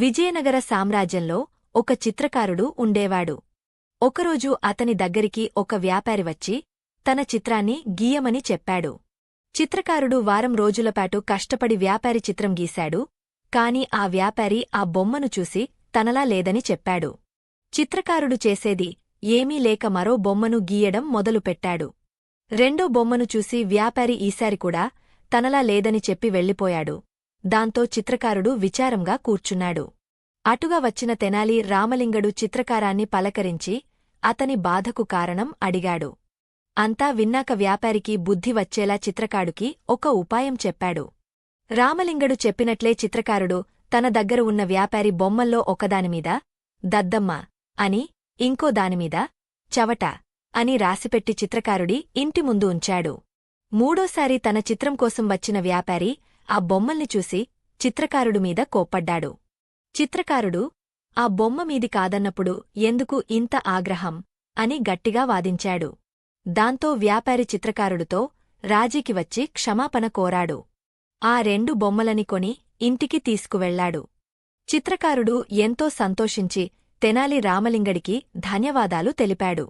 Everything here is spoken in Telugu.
విజయనగర సామ్రాజ్యంలో ఒక చిత్రకారుడు ఉండేవాడు. ఒకరోజు అతని దగ్గరికి ఒక వ్యాపారి వచ్చి తన చిత్రాన్ని గీయమని చెప్పాడు. చిత్రకారుడు వారం రోజులపాటు కష్టపడి వ్యాపారి చిత్రం గీశాడు కాని ఆ వ్యాపారి ఆ బొమ్మను చూసి తనలా లేదని చెప్పాడు. చిత్రకారుడు చేసేది ఏమీ లేక మరో బొమ్మను గీయడం మొదలుపెట్టాడు. రెండో బొమ్మను చూసి వ్యాపారి ఈసారి కూడా తనలా లేదని చెప్పి వెళ్ళిపోయాడు. దాంతో చిత్రకారుడు విచారంగా కూర్చున్నాడు. అటుగా వచ్చిన తెనాలి రామలింగడు చిత్రకారాన్ని పలకరించి అతని బాధకు కారణం అడిగాడు. అంతా విన్నాక వ్యాపారికి బుద్ధి వచ్చేలా చిత్రకారుడికి ఒక ఉపాయం చెప్పాడు. రామలింగడు చెప్పినట్లే చిత్రకారుడు తన దగ్గర ఉన్న వ్యాపారి బొమ్మల్లో ఒకదానిమీద దద్దమ్మ అని ఇంకో దానిమీద చవట అని రాసిపెట్టి చిత్రకారుడి ఇంటి ముందు ఉంచాడు. మూడోసారి తన చిత్రం కోసం వచ్చిన వ్యాపారి ఆ బొమ్మల్ని చూసి చిత్రకారుడు మీద కోప్పడ్డాడు. చిత్రకారుడు ఆ బొమ్మ మీది కాదన్నప్పుడు ఎందుకు ఇంత ఆగ్రహం అని గట్టిగా వాదించాడు. దాంతో వ్యాపారి చిత్రకారుడితో రాజీకి వచ్చి క్షమాపణ కోరాడు. ఆ రెండు బొమ్మలని కొని ఇంటికి తీసుకువెళ్ళాడు చిత్రకారుడు ఎంతో సంతోషించి తెనాలి రామలింగడికి ధన్యవాదాలు తెలిపాడు.